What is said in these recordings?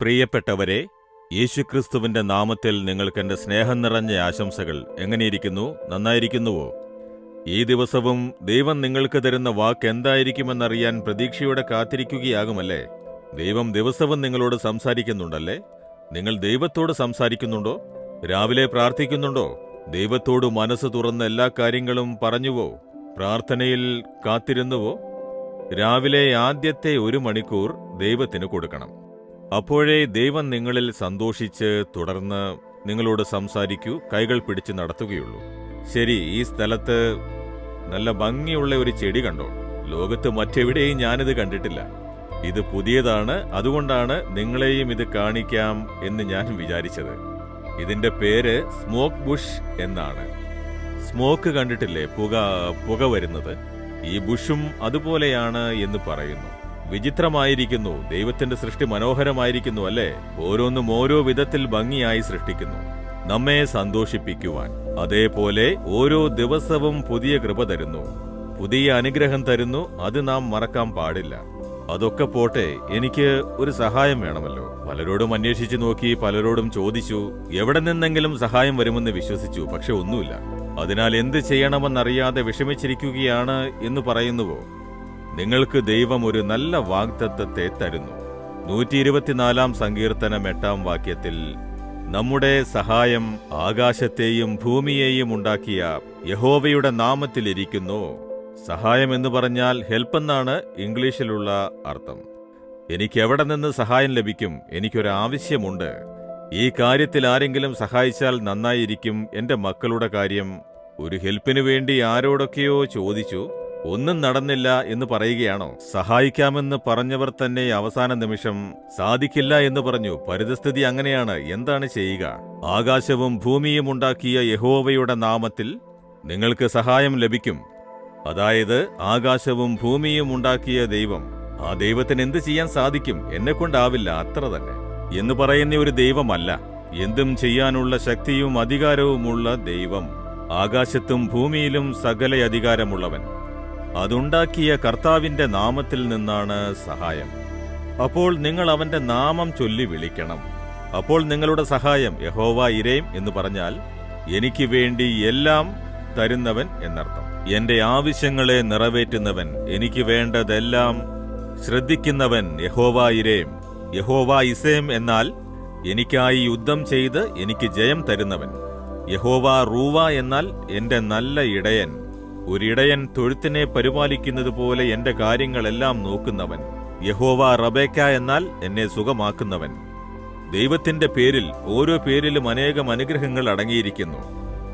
പ്രിയപ്പെട്ടവരെ യേശുക്രിസ്തുവിന്റെ നാമത്തിൽ നിങ്ങൾക്ക് എന്റെ സ്നേഹം നിറഞ്ഞ ആശംസകൾ. എങ്ങനെയിരിക്കുന്നു? നന്നായിരിക്കുന്നുവോ? ഈ ദിവസവും ദൈവം നിങ്ങൾക്ക് തരുന്ന വാക്ക് എന്തായിരിക്കുമെന്നറിയാൻ പ്രതീക്ഷയോടെ കാത്തിരിക്കുകയാകുമല്ലേ? ദൈവം ദിവസവും നിങ്ങളോട് സംസാരിക്കുന്നുണ്ടല്ലേ? നിങ്ങൾ ദൈവത്തോട് സംസാരിക്കുന്നുണ്ടോ? രാവിലെ പ്രാർത്ഥിക്കുന്നുണ്ടോ? ദൈവത്തോട് മനസ്സ് തുറന്ന എല്ലാ കാര്യങ്ങളും പറഞ്ഞുവോ? പ്രാർത്ഥനയിൽ കാത്തിരുന്നുവോ? രാവിലെ ആദ്യത്തെ ഒരു മണിക്കൂർ ദൈവത്തിന് കൊടുക്കണം. അപ്പോഴേ ദൈവം നിങ്ങളിൽ സന്തോഷിച്ച് തുടർന്ന് നിങ്ങളോട് സംസാരിക്കൂ കൈകൾ പിടിച്ച് നടത്തുകയുള്ളൂ. ശരി ഈ സ്ഥലത്ത് നല്ല ഭംഗിയുള്ള ഒരു ചെടി കണ്ടോ? ലോകത്ത് മറ്റെവിടെയും ഞാനിത് കണ്ടിട്ടില്ല. ഇത് പുതിയതാണ് അതുകൊണ്ടാണ് നിങ്ങളെയും ഇത് കാണിക്കാം എന്ന് ഞാൻ വിചാരിച്ചത്. ഇതിന്റെ പേര് സ്മോക്ക് ബുഷ് എന്നാണ്. സ്മോക്ക് കണ്ടിട്ടില്ലേ? പുക പുക വരുന്നത്. ഈ ബുഷും അതുപോലെയാണ് എന്ന് പറയുന്നു. വിചിത്രമായിരിക്കുന്നു. ദൈവത്തിന്റെ സൃഷ്ടി മനോഹരമായിരിക്കുന്നു അല്ലേ? ഓരോന്നും ഓരോ വിധത്തിൽ ഭംഗിയായി സൃഷ്ടിക്കുന്നു. നമ്മെ സന്തോഷിപ്പിക്കുവാൻ. അതേപോലെ ഓരോ ദിവസവും പുതിയ കൃപ തരുന്നു. പുതിയ അനുഗ്രഹം തരുന്നു. അത് നാം മറക്കാൻ പാടില്ല. അതൊക്കെ പോട്ടെ എനിക്ക് ഒരു സഹായം വേണമല്ലോ. പലരോടും അന്വേഷിച്ചു നോക്കി പലരോടും ചോദിച്ചു എവിടെ നിന്നെങ്കിലും സഹായം വരുമെന്ന് വിശ്വസിച്ചു പക്ഷെ ഒന്നുമില്ല. അതിനാൽ എന്ത് ചെയ്യണമെന്നറിയാതെ വിഷമിച്ചിരിക്കുകയാണ് എന്ന് പറയുന്നുവോ? നിങ്ങൾക്ക് ദൈവം ഒരു നല്ല വാഗ്ദത്തത്തെ തരുന്നു. നൂറ്റി ഇരുപത്തിനാലാം സങ്കീർത്തനം എട്ടാം വാക്യത്തിൽ നമ്മുടെ സഹായം ആകാശത്തെയും ഭൂമിയെയും ഉണ്ടാക്കിയ യഹോവയുടെ നാമത്തിലിരിക്കുന്നു സഹായം എന്ന് പറഞ്ഞാൽ ഹെൽപ്പ് എന്നാണ് ഇംഗ്ലീഷിലുള്ള അർത്ഥം. എനിക്ക് എവിടെ നിന്ന് സഹായം ലഭിക്കും? എനിക്കൊരു ആവശ്യമുണ്ട് ഈ കാര്യത്തിൽ ആരെങ്കിലും സഹായിച്ചാൽ നന്നായിരിക്കും. എന്റെ മക്കളുടെ കാര്യം ഒരു ഹെൽപ്പിനു വേണ്ടി ആരോടൊക്കെയോ ചോദിച്ചു ഒന്നും നടന്നില്ല എന്ന് പറയുകയാണോ? സഹായിക്കാമെന്ന് പറഞ്ഞവർ തന്നെ അവസാന നിമിഷം സാധിക്കില്ല എന്ന് പറഞ്ഞു. പരിതസ്ഥിതി അങ്ങനെയാണ്. എന്താണ് ചെയ്യുക? ആകാശവും ഭൂമിയും ഉണ്ടാക്കിയ യഹോവയുടെ നാമത്തിൽ നിങ്ങൾക്ക് സഹായം ലഭിക്കും. അതായത് ആകാശവും ഭൂമിയും ഉണ്ടാക്കിയ ദൈവം. ആ ദൈവത്തിന് എന്ത് ചെയ്യാൻ സാധിക്കും? എന്നെ കൊണ്ടാവില്ല അത്ര തന്നെ. എന്ന് പറയുന്ന ഒരു ദൈവമല്ല. എന്തും ചെയ്യാനുള്ള ശക്തിയും അധികാരവുമുള്ള ദൈവം. ആകാശത്തും ഭൂമിയിലും സകല അധികാരമുള്ളവൻ അതുണ്ടാക്കിയ കർത്താവിന്റെ നാമത്തിൽ നിന്നാണ് സഹായം. അപ്പോൾ നിങ്ങൾ അവന്റെ നാമം ചൊല്ലി വിളിക്കണം. അപ്പോൾ നിങ്ങളുടെ സഹായം യഹോവ ഇരയും എന്ന് പറഞ്ഞാൽ എനിക്ക് വേണ്ടി എല്ലാം തരുന്നവൻ എന്നർത്ഥം. എന്റെ ആവശ്യങ്ങളെ നിറവേറ്റുന്നവൻ എനിക്ക് വേണ്ടതെല്ലാം ശ്രദ്ധിക്കുന്നവൻ യഹോവ ഇരയും. യഹോവ ഇസേം എന്നാൽ എനിക്കായി യുദ്ധം ചെയ്ത് എനിക്ക് ജയം തരുന്നവൻ. യഹോവ റൂവ എന്നാൽ എന്റെ നല്ല ഇടയൻ. ഒരിടയൻ തൊഴുത്തിനെ പരിപാലിക്കുന്നതുപോലെ എന്റെ കാര്യങ്ങളെല്ലാം നോക്കുന്നവൻ. യഹോവ റബേക്ക എന്നാൽ എന്നെ സുഖമാക്കുന്നവൻ. ദൈവത്തിന്റെ പേരിൽ ഓരോ പേരിലും അനേകം അനുഗ്രഹങ്ങൾ അടങ്ങിയിരിക്കുന്നു.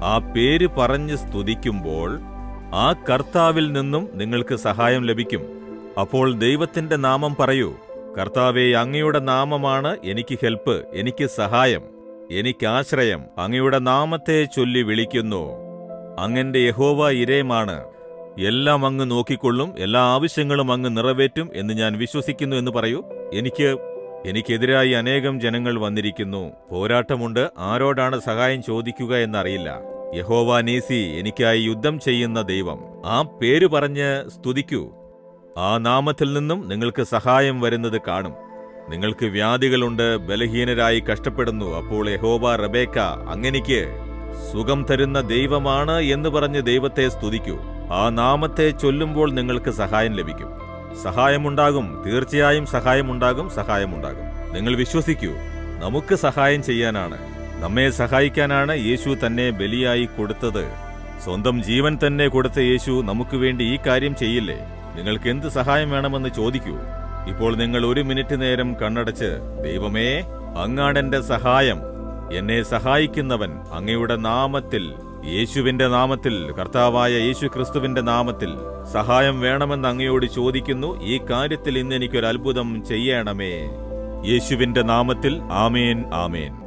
ആ പേര് പറഞ്ഞ് സ്തുതിക്കുമ്പോൾ ആ കർത്താവിൽ നിന്നും നിങ്ങൾക്ക് സഹായം ലഭിക്കും. അപ്പോൾ ദൈവത്തിന്റെ നാമം പറയൂ. കർത്താവെ അങ്ങയുടെ നാമമാണ് എനിക്ക് ഹെൽപ്പ് എനിക്ക് സഹായം എനിക്കാശ്രയം അങ്ങയുടെ നാമത്തെ ചൊല്ലി വിളിക്കുന്നു. അങ്ങന്റെ യഹോവ ഇരയമാണ്. എല്ലാം അങ്ങ് നോക്കിക്കൊള്ളും എല്ലാ ആവശ്യങ്ങളും അങ്ങ് നിറവേറ്റും എന്ന് ഞാൻ വിശ്വസിക്കുന്നു എന്ന് പറയൂ. എനിക്ക് എനിക്കെതിരായി അനേകം ജനങ്ങൾ വന്നിരിക്കുന്നു. പോരാട്ടമുണ്ട് ആരോടാണ് സഹായം ചോദിക്കുക എന്നറിയില്ല. യഹോവ നീസി എനിക്കായി യുദ്ധം ചെയ്യുന്ന ദൈവം. ആ പേര് പറഞ്ഞ് സ്തുതിക്കൂ. ആ നാമത്തിൽ നിന്നും നിങ്ങൾക്ക് സഹായം വരുന്നത് കാണും. നിങ്ങൾക്ക് വ്യാധികളുണ്ട് ബലഹീനരായി കഷ്ടപ്പെടുന്നു. അപ്പോൾ യഹോവ റബേക്ക അങ്ങനിക്ക് സുഖം തരുന്ന ദൈവമാണ് എന്ന് പറഞ്ഞ് ദൈവത്തെ സ്തുതിക്കൂ. ആ നാമത്തെ ചൊല്ലുമ്പോൾ നിങ്ങൾക്ക് സഹായം ലഭിക്കും. സഹായമുണ്ടാകും. തീർച്ചയായും സഹായമുണ്ടാകും. സഹായമുണ്ടാകും. നിങ്ങൾ വിശ്വസിക്കൂ നമുക്ക് സഹായം ചെയ്യാനാണ്. നമ്മെ സഹായിക്കാനാണ് യേശു തന്നെ ബലിയായി കൊടുത്തത്. സ്വന്തം ജീവൻ തന്നെ കൊടുത്ത യേശു നമുക്ക് വേണ്ടി ഈ കാര്യം ചെയ്യില്ലേ? നിങ്ങൾക്ക് എന്ത് സഹായം വേണമെന്ന് ചോദിക്കൂ. ഇപ്പോൾ നിങ്ങൾ ഒരു മിനിറ്റ് നേരം കണ്ണടച്ച് ദൈവമേ അങ്ങാണെന്റെ സഹായം. എന്നെ സഹായിക്കുന്നവൻ അങ്ങയുടെ നാമത്തിൽ യേശുവിന്റെ നാമത്തിൽ കർത്താവായ യേശു ക്രിസ്തുവിന്റെ നാമത്തിൽ സഹായം വേണമെന്ന് അങ്ങയോട് ചോദിക്കുന്നു. ഈ കാര്യത്തിൽ ഇന്ന് എനിക്കൊരു അത്ഭുതം ചെയ്യണമേ. യേശുവിന്റെ നാമത്തിൽ ആമേൻ ആമേൻ.